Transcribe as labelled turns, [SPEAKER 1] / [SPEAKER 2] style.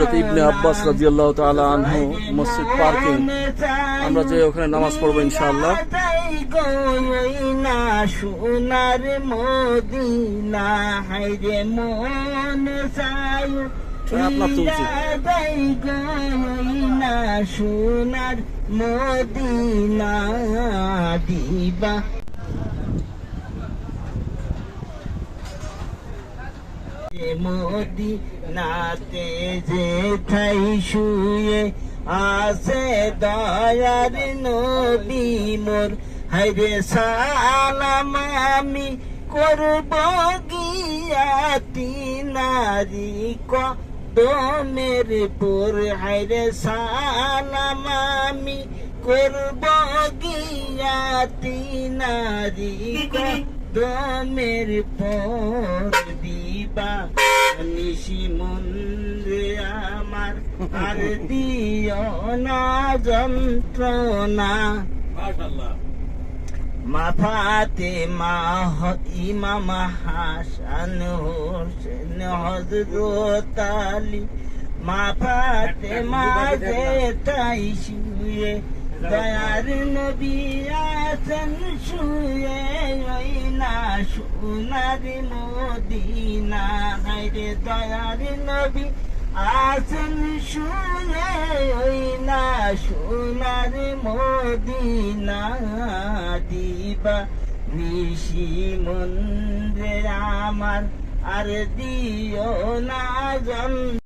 [SPEAKER 1] হজরত ইবনে আব্বাস রাদিয়াল্লাহু তাআলা আনহু মসজিদ পার্কিং। আমরা যে ওখানে নামাজ পড়ব ইনশাআল্লাহ।
[SPEAKER 2] মদিনা হাইরে মন
[SPEAKER 1] আপনার তো উচিত।
[SPEAKER 2] সোনার মদিনা দিবা মোদি নাতে যে ঠাই শুয়ে আছে দয়ার নবী মোর। হাইরে সালাম আমি করব গিয়াতি নারী কদমের পুর হাইরে সালাম আমি করব গিয়াতি নারী কদমের পর দিবা নিশি মন্দিরে আমার আর দিও না যন্ত্রণা। মা ফাতেমা হ- ইমাম হাসান হোসেন হজরত আলী। মা ফাতেমা যে তাই শুয়ে দয়ার নবী আছেন শুয়ে ওই না সোনার মদিনা হাইরে দয়ার নবী আছেন শুয়ে ওই না সোনার মদিনা দিবা নিশি মন্দির আমার আর দিও না জন